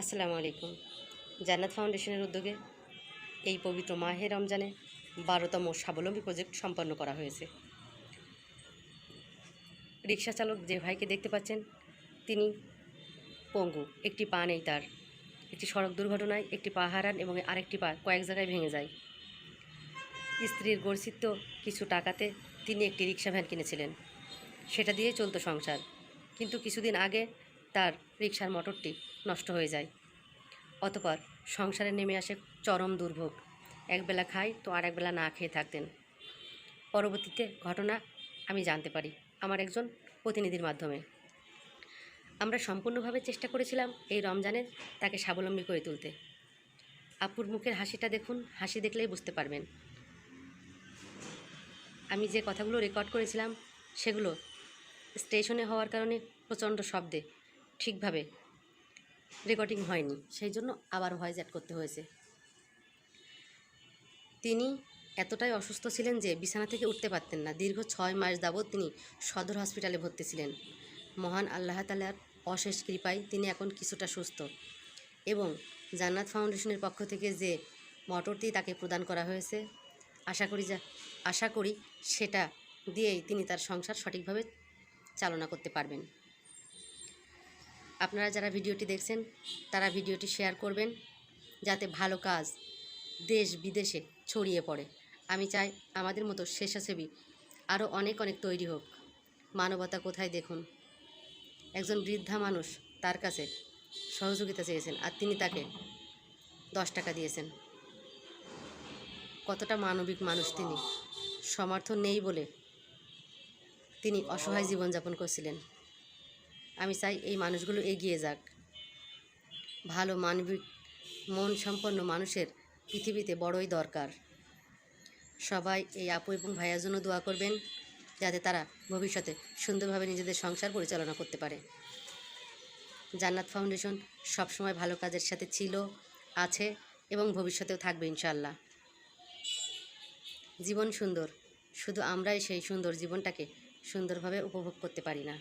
আসসালামু আলাইকুম। জান্নাত ফাউন্ডেশনের উদ্যোগে এই পবিত্র মাহে রমজানে বারোতম স্বাবলম্বী প্রজেক্ট সম্পন্ন করা হয়েছে। রিক্সা চালক যে ভাইকে দেখতে পাচ্ছেন, তিনি পঙ্গু। একটি পা নেই তার। একটি সড়ক দুর্ঘটনায় একটি পা হারান এবং আরেকটি পা কয়েক জায়গায় ভেঙে যায়। স্ত্রীর গর্ষিত কিছু টাকাতে তিনি একটি রিক্সা ভ্যান কিনেছিলেন। সেটা দিয়ে চলতো সংসার। কিন্তু কিছুদিন আগে তার রিক্সার মোটরটি নষ্ট হয়ে যায়। অতপর সংসারে নেমে আসে চরম দুর্ভোগ। একবেলা খাই তো আর একবেলা না খেয়ে থাকতেন। পরবর্তীতে ঘটনা আমি জানতে পারি আমার একজন প্রতিনিধির মাধ্যমে। আমরা সম্পূর্ণভাবে চেষ্টা করেছিলাম এই রমজানে তাকে স্বাবলম্বী করে তুলতে। আপুর মুখের হাসিটা দেখুন, হাসি দেখলেই বুঝতে পারবেন। আমি যে কথাগুলো রেকর্ড করেছিলাম, সেগুলো স্টেশনে হওয়ার কারণে প্রচণ্ড শব্দে ঠিকভাবে রেকর্ডিং হয়নি। সেই জন্য আবার ভয়েস অ্যাড করতে হয়েছে। তিনি এতটাই অসুস্থ ছিলেন যে বিছানা থেকে উঠতে পারতেন না। দীর্ঘ ছয় মাস যাবৎ তিনি সদর হসপিটালে ভর্তি ছিলেন। মহান আল্লাহ তালার অশেষ কৃপায় তিনি এখন কিছুটা সুস্থ এবং জান্নাত ফাউন্ডেশনের পক্ষ থেকে যে মটরটি তাকে প্রদান করা হয়েছে, আশা করি যা, আশা করি সেটা দিয়েই তিনি তার সংসার সঠিকভাবে চালনা করতে পারবেন। আপনারা যারা ভিডিওটি দেখছেন, তারা ভিডিওটি শেয়ার করবেন যাতে ভালো কাজ দেশ বিদেশে ছড়িয়ে পড়ে। আমি চাই আমাদের মতো স্বেচ্ছাসেবী আরও অনেক অনেক তৈরি হোক। মানবতা কোথায় দেখুন? একজন বৃদ্ধা মানুষ তার কাছে সহযোগিতা চেয়েছেন আর তিনি তাকে দশ টাকা দিয়েছেন। কতটা মানবিক মানুষ তিনি। সমর্থন নেই বলে তিনি অসহায় জীবনযাপন করছিলেন। আমি চাই এই মানুষগুলো এগিয়ে যাক। ভালো মানবিক মন সম্পন্ন মানুষের পৃথিবীতে বড়ই দরকার। সবাই এই আপু এবং ভাইয়ার জন্য দোয়া করবেন, যাতে তারা ভবিষ্যতে সুন্দরভাবে নিজেদের সংসার পরিচালনা করতে পারে। জান্নাত ফাউন্ডেশন সবসময় ভালো কাজের সাথে ছিল, আছে এবং ভবিষ্যতেও থাকবে ইনশাল্লাহ জীবন সুন্দর, শুধু আমরাই সেই সুন্দর জীবনটাকে সুন্দরভাবে উপভোগ করতে পারি না।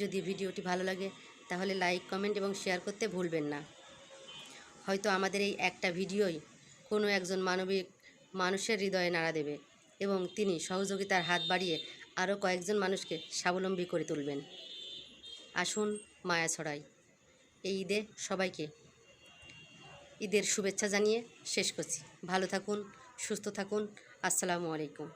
যদি ভিডিওটি ভালো লাগে, তাহলে লাইক, কমেন্ট এবং শেয়ার করতে ভুলবেন না। হয়তো আমাদের এই একটা ভিডিওই কোনো একজন মানবিক মানুষের হৃদয়ে নাড়া দেবে এবং তিনি সহযোগিতার হাত বাড়িয়ে আরও কয়েকজন মানুষকে স্বাবলম্বী করে তুলবেন। আসুন মায়া ছড়াই। এই ঈদে সবাইকে ঈদের শুভেচ্ছা জানিয়ে শেষ করছি। ভালো থাকুন, সুস্থ থাকুন। আসসালামু আলাইকুম।